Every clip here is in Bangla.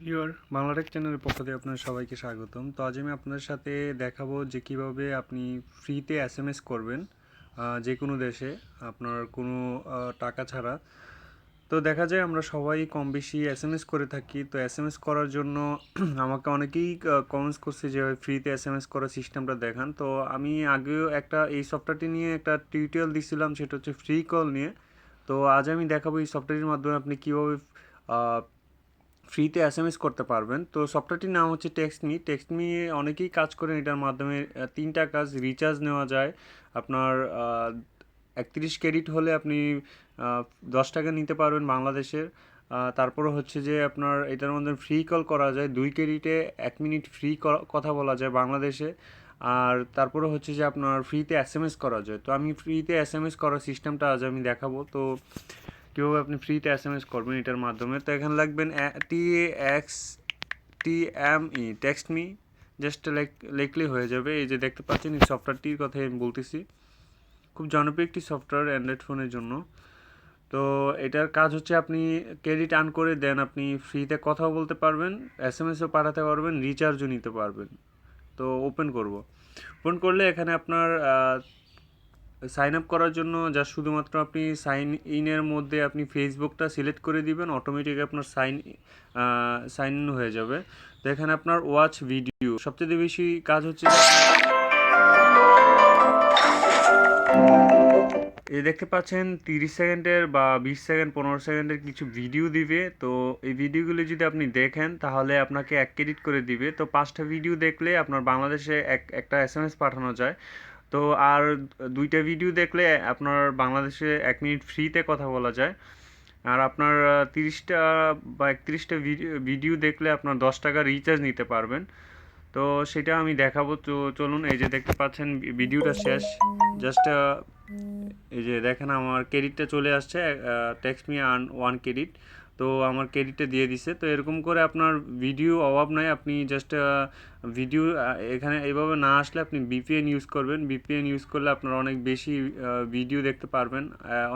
ভিউয়ার বাংলাটেক চ্যানেলের পক্ষ থেকে আপনাদের সবাইকে স্বাগতম। তো আজ আমি আপনাদের সাথে দেখাবো যে কীভাবে আপনি ফ্রিতে এস এম এস করবেন যে কোনো দেশে আপনার কোনো টাকা ছাড়া। তো দেখা যায় আমরা সবাই কম বেশি এস এম এস করে থাকি। তো এস এম এস করার জন্য আমাকে অনেকেই কমেন্টস করছে যে ফ্রিতে এস এম এস করার সিস্টেমটা দেখান। তো আমি আগেও একটা এই সফটওয়্যারটি নিয়ে একটা টিউটোরিয়াল দিছিলাম, সেটা হচ্ছে ফ্রি কল নিয়ে। তো আজ আমি দেখাবো এই সফটওয়্যারের মাধ্যমে আপনি কীভাবে ফ্রিতে এস এম এস করতে পারবেন। তো সফটওয়্যারটির নাম হচ্ছে টেক্সট মি টেক্সট মি অনেকেই কাজ করেন এটার মাধ্যমে। তিনটা কাজ রিচার্জ নেওয়া যায়। আপনার একত্রিশ ক্রেডিট হলে আপনি দশ টাকা নিতে পারবেন বাংলাদেশের। তারপরে হচ্ছে যে আপনার এটার মধ্যে ফ্রি কল করা যায়। দুই ক্রেডিটে এক মিনিট ফ্রি কথা বলা যায় বাংলাদেশে। আর তারপরে হচ্ছে যে আপনার ফ্রিতে এস এম এস করা যায়। তো আমি ফ্রিতে এস এম এস করার সিস্টেমটা আজ আমি দেখাবো। তো কীভাবে আপনি ফ্রিতে এস এম এস করবেন এটার মাধ্যমে। তো এখানে লাগবেন T X T M E text me just লিখলেই হয়ে যাবে। এই যে দেখতে পাচ্ছেন, এই সফটওয়্যারটির কথাই আমি বলতেছি। খুব জনপ্রিয় একটি সফটওয়্যার অ্যান্ড্রয়েড ফোনের জন্য। তো এটার কাজ হচ্ছে আপনি ক্রেডিট আর্ন করে দেন, আপনি ফ্রিতে কথাও বলতে পারবেন এস এম এসও পাঠাতে পারবেন রিচার্জও নিতে পারবেন। তো ওপেন করব। ওপেন করলে এখানে আপনার সাইন আপ করার জন্য যা শুধুমাত্র আপনি সাইন ইনের মধ্যে আপনি ফেসবুকটা সিলেক্ট করে দিবেন অটোমেটিক আপনার সাইন সাইন ইন হয়ে যাবে। তো এখানে আপনার ওয়াচ ভিডিও সবচেয়ে বেশি কাজ হচ্ছে এই দেখতে পাচ্ছেন, তিরিশ সেকেন্ডের বা বিশ সেকেন্ড, পনেরো সেকেন্ডের কিছু ভিডিও দিবে। তো এই ভিডিওগুলো যদি আপনি দেখেন, তাহলে আপনাকে এক ক্রেডিট করে দিবে। তো পাঁচটা ভিডিও দেখলে আপনার বাংলাদেশে এক, একটা এস এম এস পাঠানো যায়। তো আর দুইটা ভিডিও দেখলে আপনার বাংলাদেশে এক মিনিট ফ্রিতে কথা বলা যায়। আর আপনার তিরিশটা বা একত্রিশটা ভিডিও দেখলে আপনার দশ টাকা রিচার্জ নিতে পারবেন। তো সেটা আমি দেখাবো। চলুন, এই যে দেখতে পাচ্ছেন ভিডিওটা শেষ। জাস্ট এই যে দেখেন, আমার ক্রেডিটটা চলে আসছে text me earn one credit তো আমার ক্রেডিটটা দিয়ে দিছে। তো এরকম করে আপনার ভিডিও অভাব নাই। আপনি জাস্ট ভিডিও এখানে এইভাবে না আসলে আপনি বিপিএন ইউজ করবেন। বিপিএন ইউজ করলে আপনার অনেক বেশি ভিডিও দেখতে পারবেন।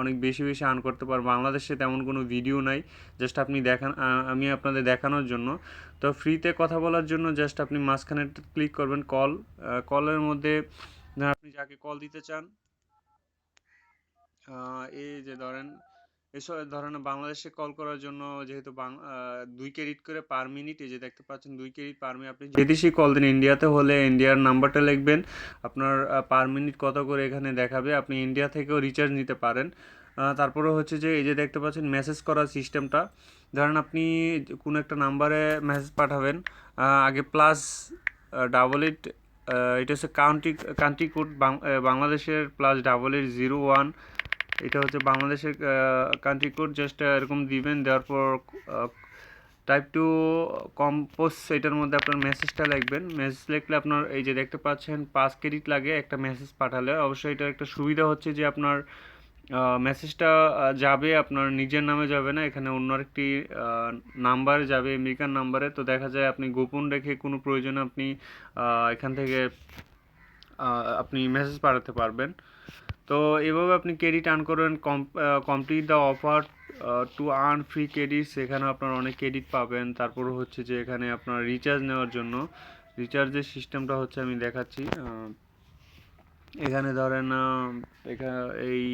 অনেক বেশি বেশি আর্ন করতে পারবেন। বাংলাদেশে তেমন কোনো ভিডিও নাই। জাস্ট আপনি দেখান আমি আপনাদের দেখানোর জন্য। তো ফ্রিতে কথা বলার জন্য জাস্ট আপনি মাঝখানে ক্লিক করবেন কল কলের মধ্যে আপনি যাকে কল দিতে চান এই যে ধরেন এসব ধরেন বাংলাদেশে কল করার জন্য যেহেতু দুই ক্রেডিট করে পার মিনিট এই যে দেখতে পাচ্ছেন দুই ক্রেডিট পার মিনিট আপনি যে দেশেই কল দেন ইন্ডিয়াতে হলে ইন্ডিয়ার নাম্বারটা লিখবেন। আপনার পার মিনিট কত করে এখানে দেখাবে, আপনি ইন্ডিয়া থেকেও রিচার্জ নিতে পারেন। তারপরে হচ্ছে যে এই যে দেখতে পাচ্ছেন মেসেজ করার সিস্টেমটা ধরেন আপনি কোনো একটা নাম্বারে মেসেজ পাঠাবেন আগে প্লাস ডাবল এইট এটা হচ্ছে কাউন্টি কান্ট্রি কোড বাংলাদেশের plus double eight zero one এটা হচ্ছে বাংলাদেশের কান্ট্রি কোড জাস্ট এরকম দিবেন, দেওয়ার পর টাইপ টু কম্পোজ এটার মধ্যে আপনার মেসেজটা লিখবেন। মেসেজ লিখলে আপনার এই যে দেখতে পাচ্ছেন, পাঁচ ক্রেডিট লাগে, একটা মেসেজ পাঠালে। অবশ্যই এটার একটা সুবিধা হচ্ছে যে আপনার মেসেজটা যাবে, আপনার নিজের নামে যাবে না, এখানে অন্য একটি নাম্বার যাবে, আমেরিকান নাম্বারে তো দেখা যায় আপনি গোপন রেখে কোনো প্রয়োজনে আপনি এখান থেকে আপনি মেসেজ পাঠাতে পারবেন। তো এভাবে আপনি ক্রেডিট আর্ন করবেন complete the offer to earn free credit সেখানে আপনার অনেক ক্রেডিট পাবেন। তারপর হচ্ছে যে এখানে আপনার রিচার্জ নেওয়ার জন্য। রিচার্জের সিস্টেমটা হচ্ছে আমি দেখাচ্ছি এখানে ধরেন এখানে এই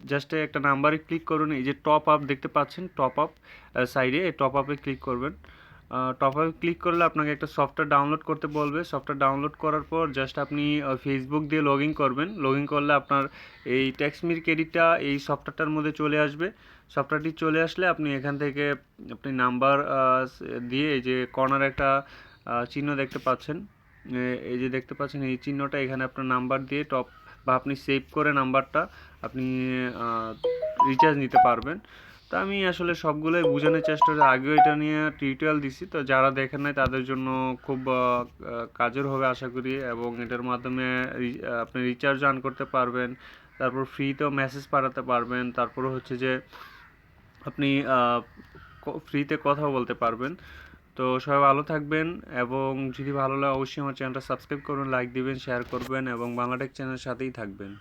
জাস্ট একটা নাম্বারে ক্লিক করুন। এই যে টপ আপ দেখতে পাচ্ছেন টপ আপ সাইডে এই টপ আপে ক্লিক করবেন। টপ আপে ক্লিক করলে আপনাকে একটা সফটওয়্যার ডাউনলোড করতে বলবে। সফটওয়্যার ডাউনলোড করার পর জাস্ট আপনি ফেসবুক দিয়ে লগ ইন করবেন। লগ ইন করলে আপনার এই ট্যাক্সমির ক্রেডিটটা এই সফটওয়্যারটার মধ্যে চলে আসবে। সফটওয়্যারটি চলে আসলে আপনি এখান থেকে আপনি নাম্বার দিয়ে এই যে কর্নার একটা চিহ্ন দেখতে পাচ্ছেন। এই যে দেখতে পাচ্ছেন, এই চিহ্নটা এখানে আপনার নাম্বার দিয়ে টপ বা আপনি সেভ করে নাম্বারটা আপনি রিচার্জ নিতে পারবেন। তো আমি আসলে সবগুলোই বোঝানোর চেষ্টা করি। আগেও এটা নিয়ে টিউটোরিয়াল দিছি। তো যারা দেখেন নাই, তাদের জন্য খুব কাজের হবে আশা করি। এবং এটার মাধ্যমে আপনি রিচার্জ আর্ন করতে পারবেন। তারপর ফ্রিতেও মেসেজ পাঠাতে পারবেন। তারপর হচ্ছে যে আপনি ফ্রিতে কথাও বলতে পারবেন। তো সবাই ভালো থাকবেন। এবং যদি ভালো লাগে, অবশ্যই আমার চ্যানেলটা সাবস্ক্রাইব করবেন লাইক দিবেন শেয়ার করবেন। এবং বাংলাটেক চ্যানেলের সাথেই থাকবেন।